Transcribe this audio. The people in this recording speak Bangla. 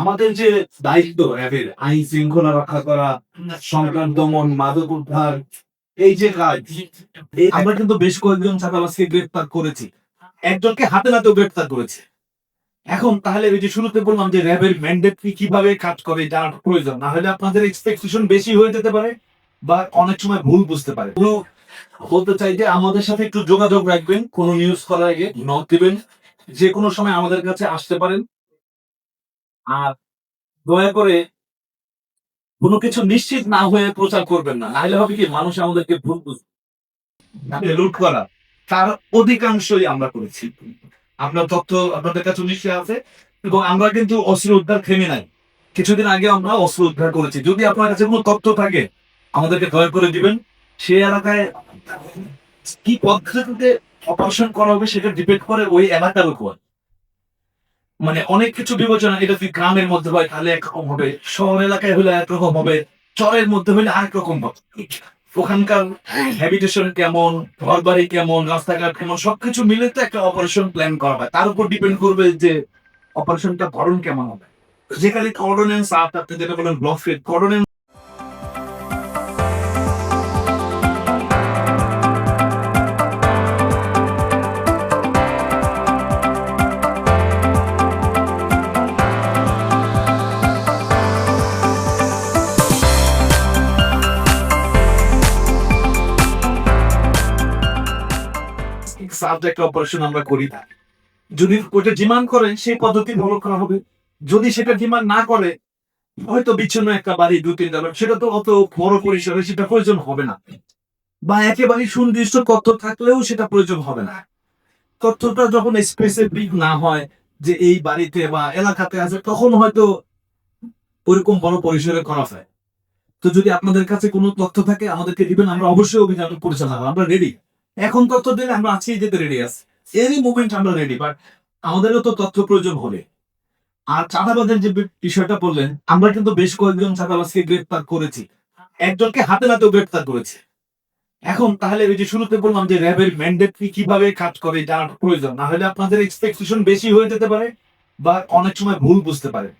আমাদের যে দায়িত্ব র্যাবের আইন শৃঙ্খলা রক্ষা করা সন্ত্রাস দমন, মাদক উদ্ধার, এই যে কাজ আমরা কিন্তু বেশ কয়েকজন ছাত্রাবাসকে গ্রেফতার করেছি। একজনকে হাতে নাতেও গ্রেফতার করেছে। এখন তাহলে ওই যে শুরুতে বললাম যে র্যাবের ম্যান্ডেট কীভাবে কাজ করে জানার প্রয়োজন, না হলে আপনাদের এক্সপেকটেশন বেশি হয়ে যেতে পারে বা অনেক সময় ভুল বুঝতে পারে। বলতে চাই যে আমাদের সাথে একটু যোগাযোগ রাখবেন, কোনো নিউজ করার আগে নক দিবেন, যে কোনো সময় আমাদের কাছে আসতে পারেন। আর দয়া করে কোনো কিছু নিশ্চিত না হয়ে প্রচার করবেন না। নাহলে হবে কি, মানুষ আমাদেরকে ভুল বুঝবে। লুট করা তার অধিকাংশই আমরা করেছি। আপনার তথ্য আপনাদের কাছে নিশ্চয়ই আছে, এবং আমরা কিন্তু অস্ত্র উদ্ধার থেমে নাই। কিছুদিন আগে আমরা অস্ত্র উদ্ধার করেছি। যদি আপনার কাছে কোনো তথ্য থাকে, আমাদেরকে দয়া করে দিবেন। সে এলাকায় কি পদ্ধতিতে অপারেশন করা হবে সেটা ডিপেন্ড করে ওই এলাকার উপর। মানে অনেক কিছু বিবেচনা, এটা যদি গ্রামের মধ্যে হয় তাহলে একরকম হবে, শহর এলাকায় হলে একরকম হবে, চরের মধ্যে হলে আর একরকম হবে। ওখানকার হ্যাবিটেশন কেমন ঘর বাড়ি কেমন, রাস্তাঘাট কেমন, সবকিছু মিলে তো একটা অপারেশন প্ল্যান করা হয়। তার উপর ডিপেন্ড করবে যে অপারেশনটা ধরন কেমন হবে। যেখানে অর্ডোনেন্স আপনি যেটা বলেন block fit ordnance subject operation আমরা করি না। যদি ওইটা ডিমান্ড করে সেই পদ্ধতি ফলো করা হবে। যদি সেটা ডিমান্ড না করে হয়তো বিচ্ছিন্ন একটা বাড়ি দু তিনটা বাড়ি, সেটা তো অত বড় পরিসরে সেটা প্রয়োজন হবে না। বা একেবারে সুনির্দিষ্ট তথ্য থাকলেও সেটা প্রয়োজন হবে না। তথ্যটা যখন স্পেসিফিক না হয় যে এই বাড়িতে বা এলাকাতে আছে তখন হয়তো ওইরকম বড় পরিসরে করা হয়। তো যদি আপনাদের কাছে কোনো তথ্য থাকে আমাদেরকে দিবেন আমরা অবশ্যই অভিযান পরিচালনা করব। আমরা রেডি এখন তথ্য দিলে আমরা আজকেই যেতে রেডি আছি। এরই মুভমেন্ট আমরা রেডি বাট আমাদেরও তো তথ্য প্রয়োজন হবে আর চাঁদাবাজের যে বিষয়টা বললেন, আমরা কিন্তু বেশ কয়েকজন চাঁদাবাজকে গ্রেফতার করেছি। একজনকে হাতে নাতেও গ্রেফতার করেছি। এখন তাহলে ওই যে শুরুতে বললাম যে র্যাবের ম্যান্ডেট কীভাবে কাজ করে জানার প্রয়োজন, না হলে আপনাদের এক্সপেকটেশন বেশি হয়ে যেতে পারে, বা অনেক সময় ভুল বুঝতে পারে।